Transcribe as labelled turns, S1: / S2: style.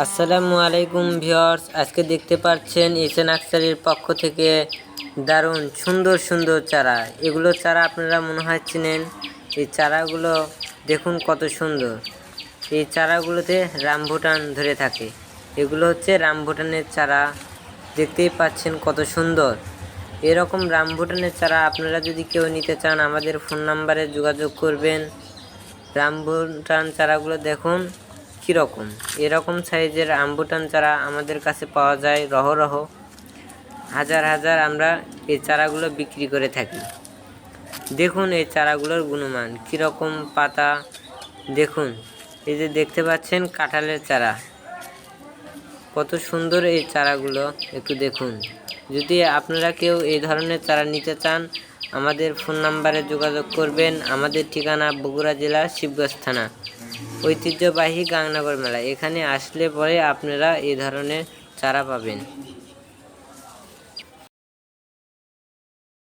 S1: আসসালামু আলাইকুম ভিউয়ার্স, আজকে দেখতে পাচ্ছেন এসএ নার্সারির পক্ষ থেকে দারুণ সুন্দর সুন্দর চারা। এগুলো চারা আপনারা মনে হয় চিনেন। এই চারাগুলো দেখুন কত সুন্দর। এই চারাগুলোতে রামভুটান ধরে থাকে। এগুলো হচ্ছে রামভুটানের চারা। দেখতেই পাচ্ছেন কত সুন্দর। এরকম রামভুটানের চারা আপনারা যদি কেউ নিতে চান, আমাদের ফোন নাম্বারে যোগাযোগ করবেন। রামবুটান চারাগুলো দেখুন। কীরকম? এরকম সাইজের আম্বুটান চারা আমাদের কাছে পাওয়া যায় রহ রহ। হাজার হাজার আমরা এই চারাগুলো বিক্রি করে থাকি। দেখুন এই চারাগুলোর গুণমান, কীরকম পাতা। দেখুন, এই যে দেখতে পাচ্ছেন কাঁঠালের চারা। কত সুন্দর এই চারাগুলো, একটু দেখুন। যদি আপনারা কেউ এই ধরনের চারা নিতে চান, আমাদের ফোন নাম্বারে যোগাযোগ করবেন। আমাদের ঠিকানা বগুড়া জেলা শিবগঞ্জ থানা। ঐতিহ্যবাহী গাংনগর মেলা। এখানে আসলে পরে আপনারা এ ধরনের চারা পাবেন।